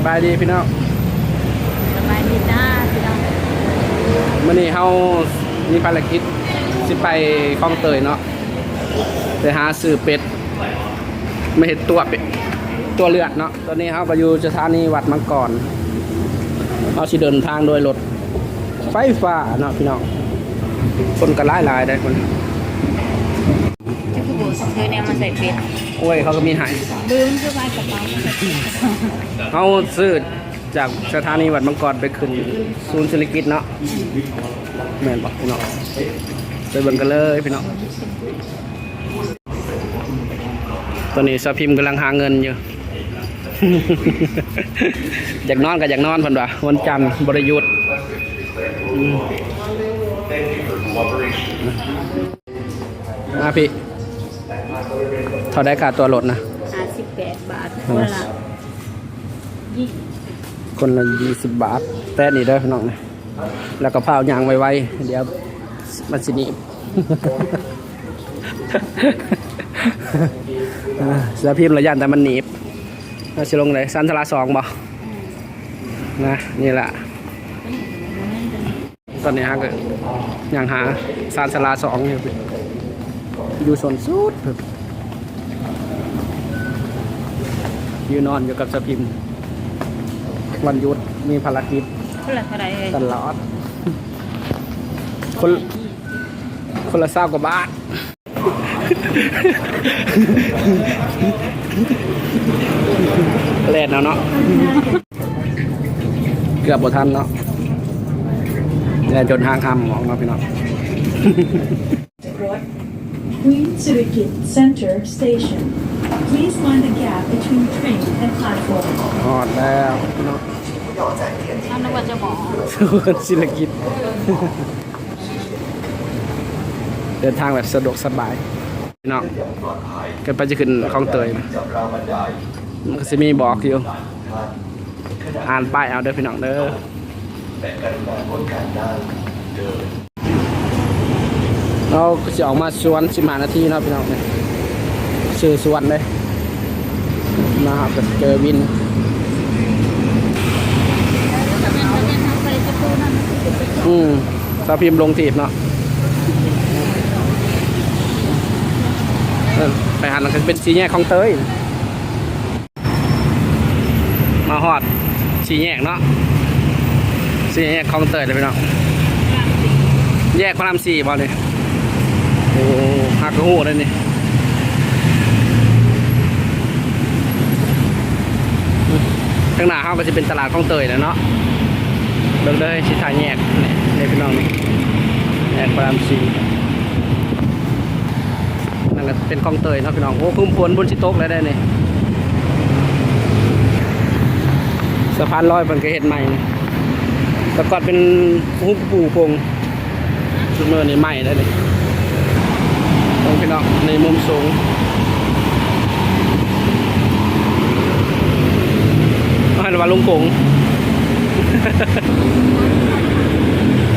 สบายดีพี่น้องสบายดีจ้าพี่น้องมื่อนี้เฮามีภารกิจสิไปคลองเตยเนาะไปหาซื้อเป็ดไม่เห็นตัวเป็ดตัวเลือดเนาะตอนนี้เฮาไปอยู่สถานีวัดมังกรเฮาสิเดินทางโดยรถไฟฟ้าเนาะพี่น้องคนก็หลายหลายๆได้คนจะคือโบซื้อ เนี่ยมาใส่เป็ดโอ้ยเขาก็มีหาย ลืมซื้อไว้กระเป๋ามาใส่เป็ดเขาซื้อจากสถานีวัดมังกรไปขึ้นศูนย์เศรษฐกิจเนาะแม่นบอกพี่น้องไปเบิ่งกันเลยพี่น้องตอนนี้สาวพิมพ์กำลังหาเงินอยู่ อยากนอนก็อยากนอนพันว่าวันจันทร์บริยุทธ์อืมมาพี่ เท่าได้ค่าตัวรถนะ ห้าสิบแปดบาทคนละยี่คนละยี่สิบบาท แต่นี่เด้อพี่น้องนะแล้วก็เผายางไว้ๆเดี๋ยวมันสิหนีบ อ่าเสือพิมพ์ระยันแต่มันหนีบเราจะลงเลยสันทลาสองบ่นะนี่แหละ ตอนนี้ฮะก็ยังหาสันทลาสองอยู่อยู่สนสุดอ ยู่นอนอยู่กับเสือพิมพ์ วันหยุดมีภารกิจคนละเท่าไหรเลยตลอด คนคนละเศร้ากว่าบาท แล่นเอาเนาะ เกือบบทันเนาะแล่นจนทางคำมองเนาะพี่เนาะ Queen Sirikit Center Station. Please mind the gap between train and platform. หอดแล้วพี่เนาะท่านนึกว่าจะหมอส่วนศิลกิจ เดินทางแบบสะดวกสบายพี่น้องกันไปจะขึ้นคลองเตยนะมันก็จะมีบอกอยู่อ่านป้ายเอาเด้อพี่น้องเด้อเราก็จะออกมาสวนสิบห้านาทีเนาะพี่น้องเนี่ย ชื่อสวนเลยนะครับก็เจอวินอืมสาพิมลงทีบเนาะไปหันมันเป็นสีแยกของเตย มาฮอดสีแยกเนาะสีแยกของเตยเลยพี่น้องแยกพระรามสี่บอลเลยโอ้หักกระหูเลยนี่ ข้างหน้าเขาก็จะเป็นตลาดของเตยนะเนาะเลิกเลยชิทายแยกนี่นี่พี่น้องนี่แยกพระรามสี่นั่นก็เป็นคลองเตยเนาะพี่น้องโอ้พุ่มพวนบนชิโต๊กแล้วได้เนี่ยสะพานลอยมันก็เห็ดใหม่แต่ก่อนเป็นหุบปูพงจุดเนินนี่ใหม่ได้เลยตรงพี่น้องในมุมสูง ให้ระวังลุงกง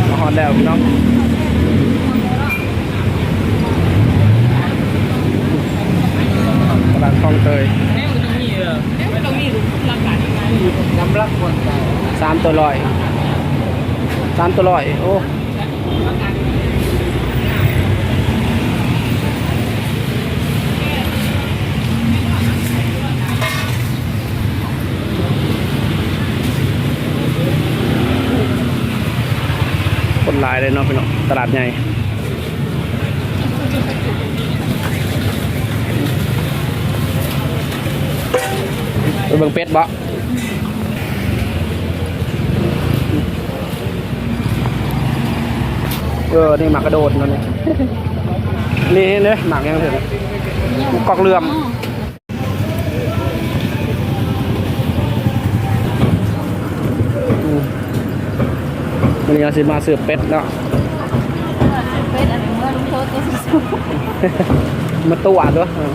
มาฮอดแล้วพี่น้องตลาดคลองเตยสามตัวลอยสามตัวลอย โอ้คนหลาย เลยเนาะพี่น้องตลาดใหญ่ไปเบิ่งเป็ดบ่เออ นี่หมากกระโดดนั่นนี่นี่เนี่ยหมากยังถอะกอกเลื่อม วันนี้เราสิมาสืบเป็ดเนาะเป็ดอะไรเมื่อลุงโทษตัวสุดมาตัวด้วยเออ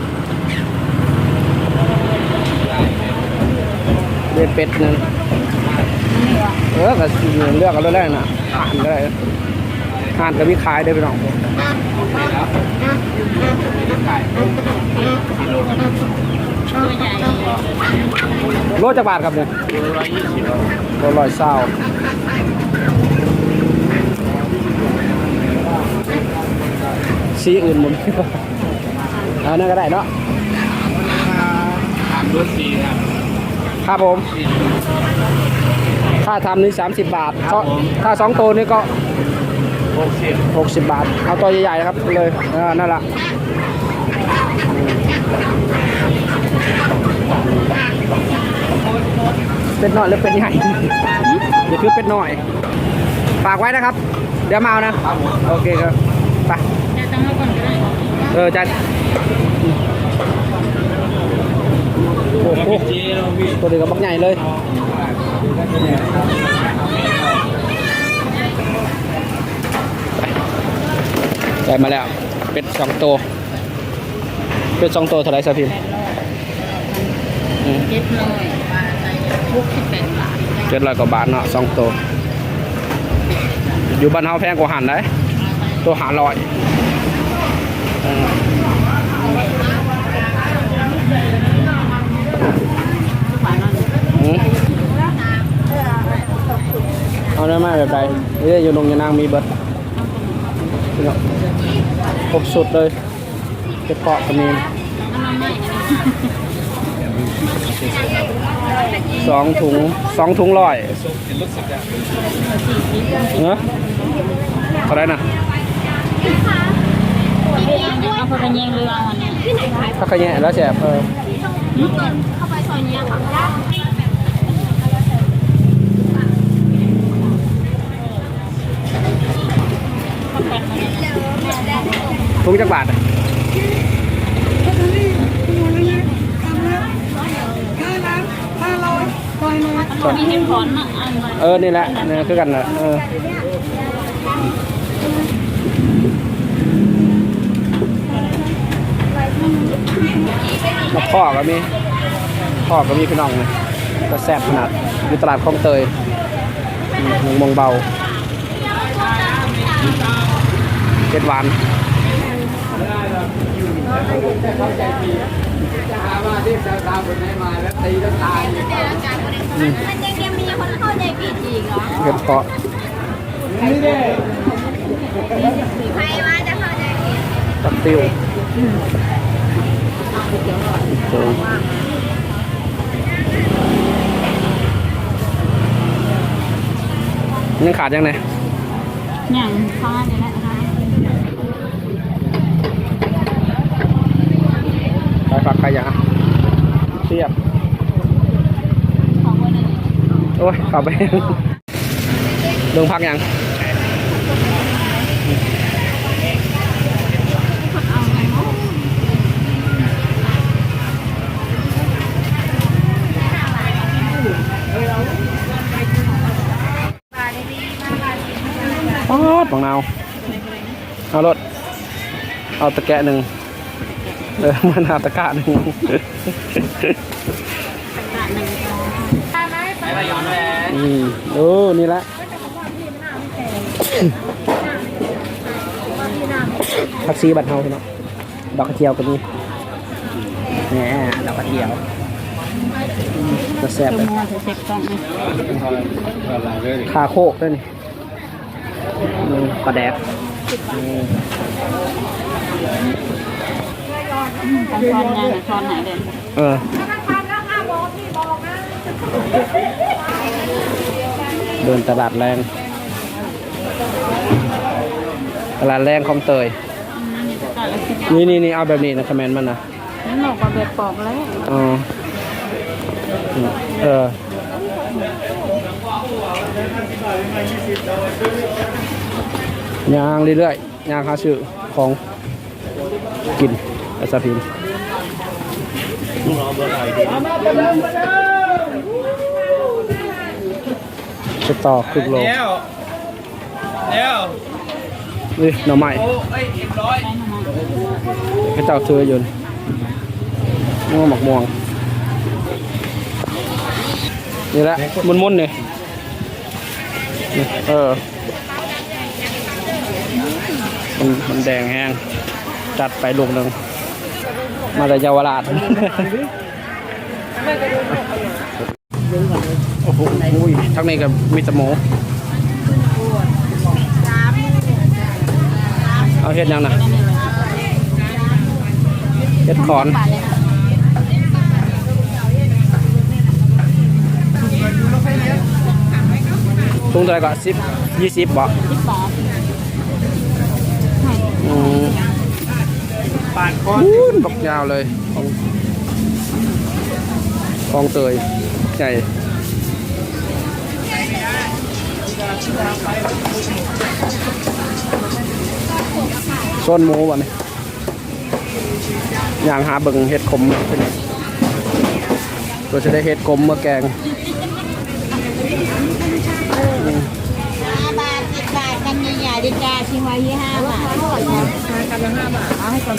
เรียกเป็ดนั่นๆนี่วะเออก็สิเลือกเอาเลยได้น่ะห่านก็ได้ห่านก็มีขายได้ไปน้องตัวใหญ่โลจักบาทครับเนี่ยโลร้อยเศร้า สีอื่นหมดเอานั่นก็ได้เนาะถามรถสีครับครับผม ค่าทำนี่30 บาทค่าสองตัวนี่ก็หกสิบ60 บาท เอาตัวใหญ่ๆครับเลยอ่านั่นแหละเป็ดน้อยหรือเป็ดใหญ่เดี๋ยวคือเป็ดน้อย ฝากไว้นะครับ เดี๋ยวมาเอานะ โอเคครับ ไป จะตั้งไว้ก่อนก็ได้เออจัดโอ้โหเจ๊เราพี่ตัวเดียวกับบักใหญ่เลยได้มาแล้ว เป็ดสองตัว เป็ดสองตัวเท่าไหรสาพิมอืมเจ็ดร้อยหกสิบแปดบาทเจ็ดร้อยกว่าบาทเนาะสองตัว อยู่บ้านเฮาแพงกว่าหันได้ ตัวหาลอย เอาได้ไหมแบบใดนี่อยู่ลงยานางมีเบิดครบสุดเลยเฉพาะกระมีน้ำมันไม่สองถุงสองถุงร้อยเนอะเท่าไหรนะ เอาไปกันยังเรือเอาอันนี้ที่ไหนขายถ้าขยะแล้วแสบเออเข้าไปซอยนี้ค่ะถุงจักบาทอะมีเห็ดขอนอะอันเออ นี่แหละนี่คือกันนะเออ มาพ่อก็มีพ่อก็มีพี่น้องเลยก็แซ่บขนาดอยู่ตลาดคลองเตยอืมมงเบาเจ็ดหวานมันยังยังมีคนเข้าใจผิดอีกเหรอเห็ดเพาะใครว่าจะเข้าใจผิด ตับติวโอ้ยังขาดยังไงอย่างฟ้าเดี๋ยวนะคะไปฝักใครยังอะเทียบของวันนี้โอ้ยขับไปเดิงพักยัง ดของนาวเอารถเอาตะแกะหนึ่งเออมันเอาตะกร้าหนึ่งกะหนึ่งสองไปไปย้อนแหวนอืมโอ้นี่ละผักซีบัตรเฮาพี่น้องดอกกระเจียวก็มีแหน่ดอกกระเจียวจะแซ่บเลยมัวจะเซ็กกล้ไหมอะไรเลยขาโคกด้วยนี่ อืมปลาแดกอืมต้องช้อนยางช้อนไหนเด่นเออเดินตลาดแรง ตลาดแรงคลองเตยกะละสิบนี่นี่นี่เอาแบบนี้นะคอมเมนต์มันนะนี่หนอกกับเบ็ดปอกแล้วอ๋อเออ ย่างเรื่อยๆย่างหาซื้อของกินไอศพิมจะต่อครึ่งโลเดี๋ยวเดี๋ยวนี่หน่อไม้โอ้เอ้ยเอ็มร้อยให้เจ้าเธออยืนม่วงหมักม่วงนี่แหละมุนๆนี่นี่ เออ มันมันแดงแห้ง จัดไปลูกหนึ่ง มาจากเยาวราชโอ้ยทั้งนี้ก็มีแตะหมูเอาเฮ็ดยังนะเฮ็ดขอนบาทเลยนะ ถุงเท่าไหร่ก็สิบยี่สิบบ่สิบบาทอืมปาดคอนอู้นบักยาวเลยของของเตยใหญ่ส่วนหมูวะนี่อย่างหาเบิ่งเห็ดขมเป็นไงตัวจะได้เห็ดขมเมื่อแกง จ้าชิมไว้ที่ห้าบาทกันละห้าบาทเอาให้ก่อน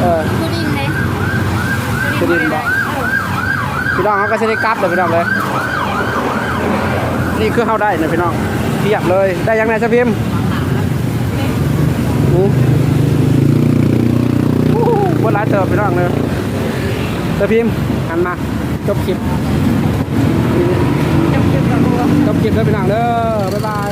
เออพุดดิ้งเลยจะดินบอกพี่น้องเขาก็จะได้กลับเลยพี่น้องเลยนี่คือเข้าได้นะพี่น้องเทียบเลยได้ยังไงสพิมพ์อืมโอ้โหบนร้ายเติบพี่น้องเลย ตะพิมพ์หันมาจบคลิปจบคลิปแล้วพี่น้องเด้อบ๊ายบาย